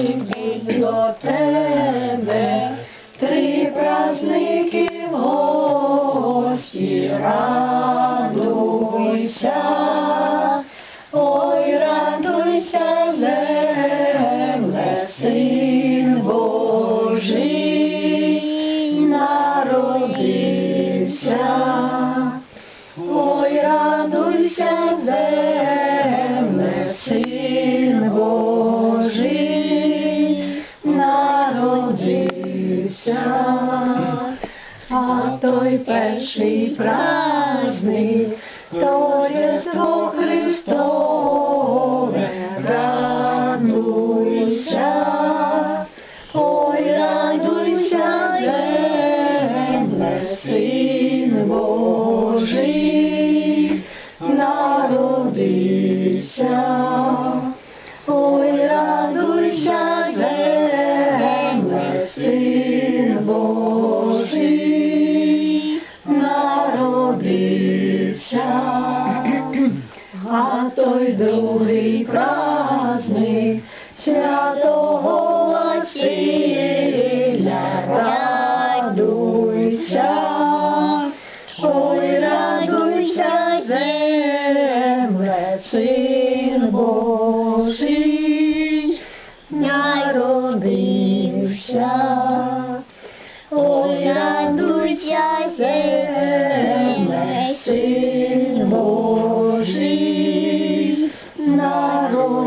прибіг до тебе, три праздники в гості радуйся, ой, радуйся, земле, син. Той перший праздник, то Різдво Христове, народився. А той другий праздник святого Василя радуйся. Ой, радуйся, земле, син Божий народився. Ой, радуйся, Warum?